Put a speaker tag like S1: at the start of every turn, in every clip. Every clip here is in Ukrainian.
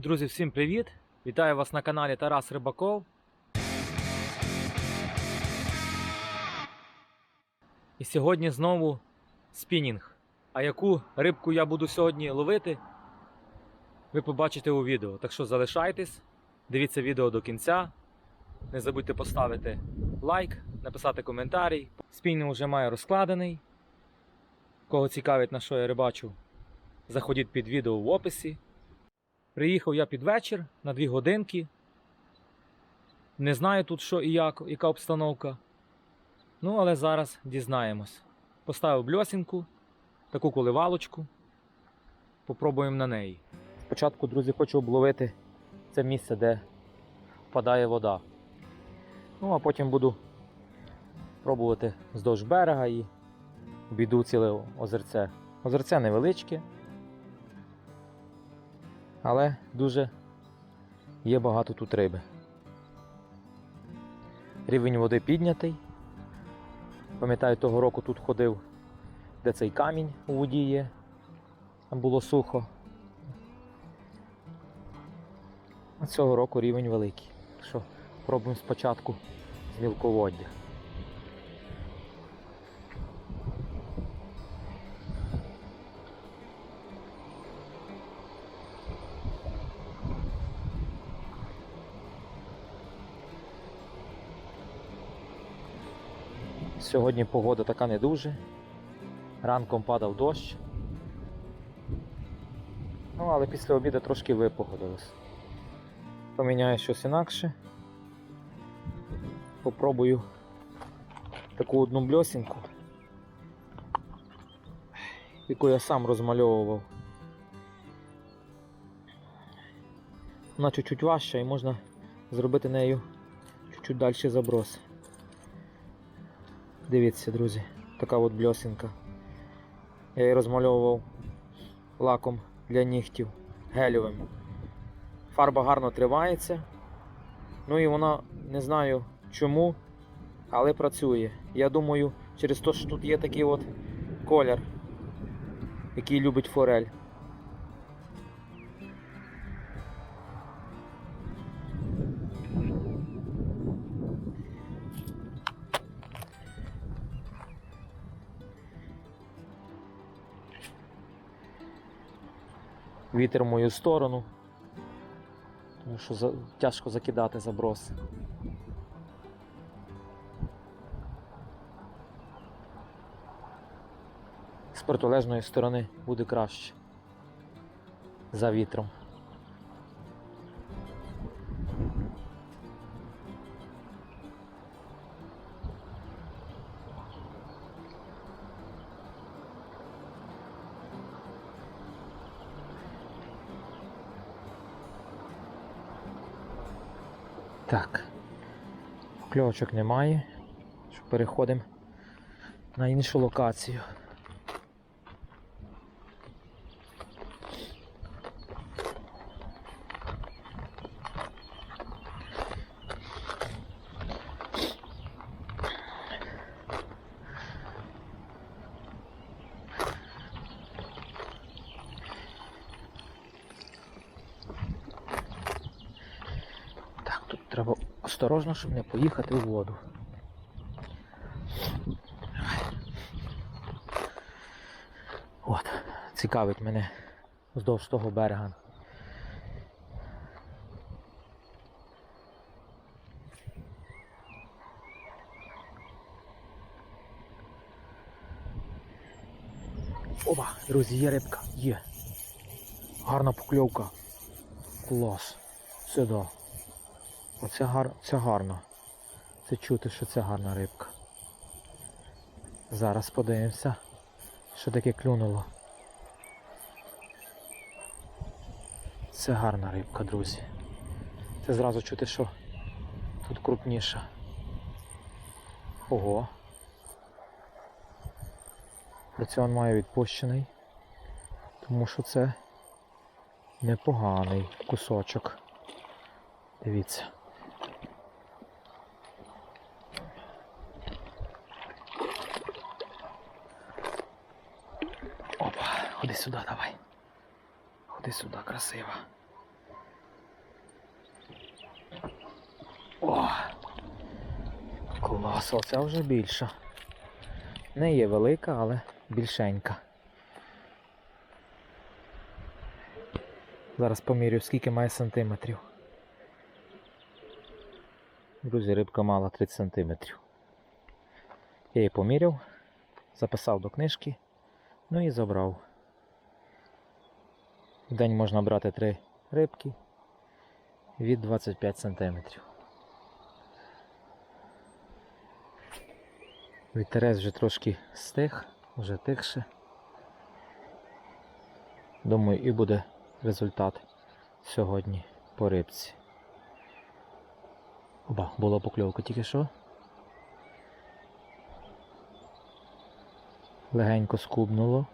S1: Друзі, всім привіт! Вітаю вас на каналі Тарас Рибаков. І сьогодні знову спінінг. А яку рибку я буду сьогодні ловити, ви побачите у відео. Так що залишайтесь, дивіться відео до кінця. Не забудьте поставити лайк, написати коментарій. Спінінг вже має розкладений. Кого цікавить на що я рибачу, заходіть під відео в описі. Приїхав я під вечір на дві годинки. Не знаю тут що і як, яка обстановка. Ну, але зараз дізнаємось. Поставив бльосінку, таку коливалочку. Попробуємо на неї. Спочатку, друзі, хочу обловити це місце, де впадає вода. Ну, а потім буду пробувати вздовж берега і обійду ціле озерце. Озерце невеличке, але дуже є багато тут риби. Рівень води піднятий. Пам'ятаю, того року тут ходив, де цей камінь у воді є. Там було сухо. Цього року рівень великий. Що пробуємо спочатку з мілководдя. Сьогодні погода така не дуже. Ранком падав дощ. Ну, але після обіду трошки випогодилось. Поміняю щось інакше. Попробую таку одну бльосінку, яку я сам розмальовував. Вона чуть-чуть важча і можна зробити нею чуть-чуть далі заброс. Дивіться, друзі, така от бльосинка. Я її розмальовував лаком для нігтів гелевим. Фарба гарно тривається. Ну і вона не знаю чому, але працює. Я думаю, через те, що тут є такий от колір, який любить форель. Вітер в мою сторону. Тому що за... тяжко закидати заброс. З протилежної сторони буде краще. За вітром. Так. Кльовочок немає. Переходимо на іншу локацію. Так, тут треба осторожно, щоб не поїхати в воду. От, цікавить мене вздовж того берега. Опа, друзі, є рибка, є. Гарна покльовка. Клас. Сюди. Оце гар... це гарно. Це чути, що це гарна рибка. Зараз подивимося, що таке клюнуло. Це гарна рибка, друзі. Це зразу чути, що тут крупніша. Ого. Раціон має відпущений, тому що це непоганий кусочок. Дивіться. сюди, давай. Ходи сюда красиво. О! Клас, оця вже більша. Не є велика, але більшенька. Зараз помірю, скільки має сантиметрів. Друзі, рибка мала 30 сантиметрів. Я її поміряв, записав до книжки, ну і забрав. В день можна брати три рибки від 25 сантиметрів. Вітерець вже трошки стих, вже тихше. Думаю, і буде результат сьогодні по рибці. Оба, була покльовка тільки що. Легенько скубнуло.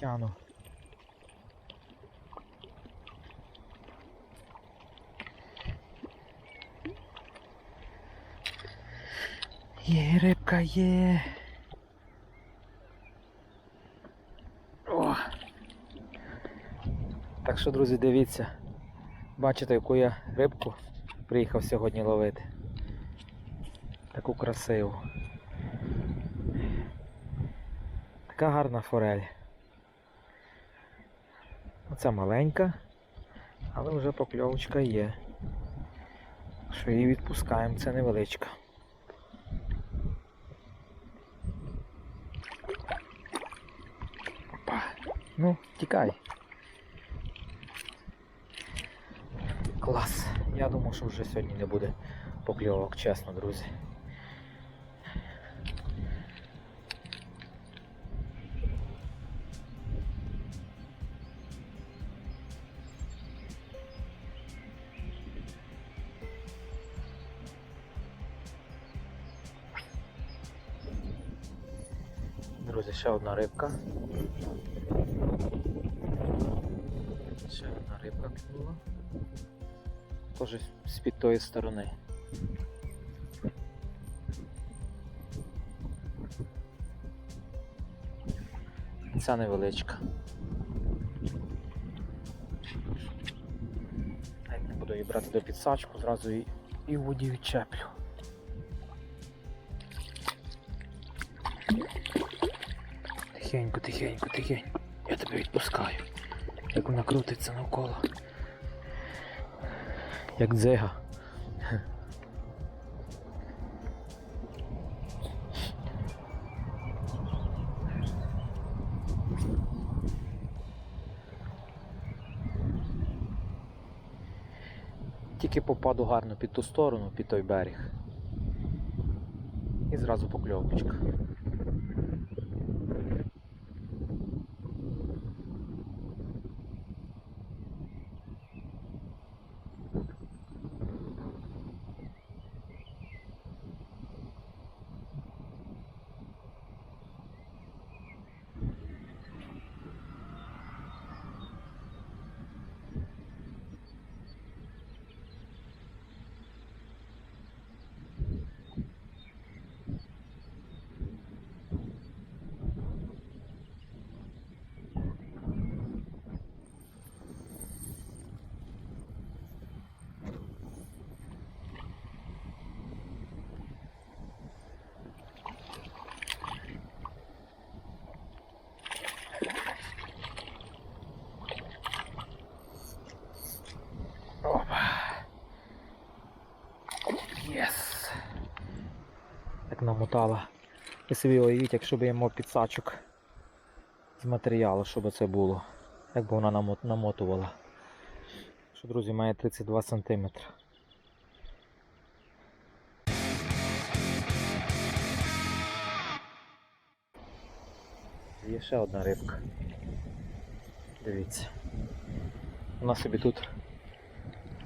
S1: Тяну. Є, рибка є. О. Так що, друзі, дивіться. Бачите, яку я рибку приїхав сьогодні ловити. Таку красиву. Така гарна форель. Оце маленька, але вже покльовочка є. Що її відпускаємо, це невеличка. Опа. Ну, тікай. Клас. Я думав, що вже сьогодні не буде покльовок, чесно, друзі. Друзі, ще одна рибка. Ще одна рибка клюнула. Теж з-під тої сторони. Ця невеличка. Навіть не буду її брати до підсачку, зразу і, і воді відчеплю. Тихенько, тихенько, тихенько. Я тебе відпускаю. Як вона крутиться навколо. Як дзига. Тільки попаду гарно під ту сторону, під той берег. І зразу покльовочка. Єс. Так намотала. Ви собі уявіть, якщо б мав підсачок з матеріалу, щоб це було. Як би вона намо- намотувала. Що, друзі, має 32 см. Є ще одна рибка. Дивіться. Вона собі тут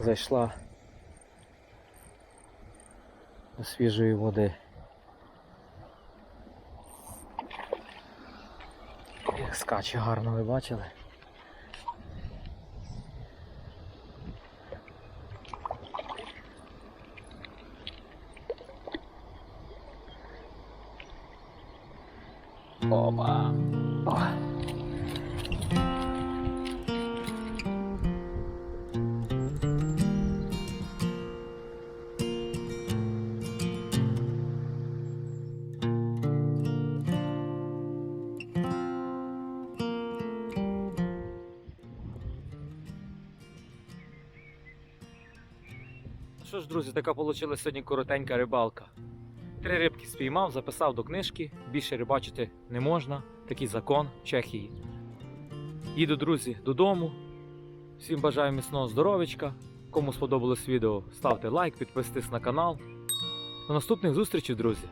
S1: зайшла до свіжої води. Скаче гарно, ви бачили? Опа. О. Що ж, друзі, така вийшла сьогодні коротенька рибалка. Три рибки спіймав, записав до книжки. Більше рибачити не можна. Такий закон в Чехії. Їду, друзі, додому. Всім бажаю міцного здоров'ячка. Кому сподобалось відео, ставте лайк, підписуйтесь на канал. До наступних зустрічей, друзі!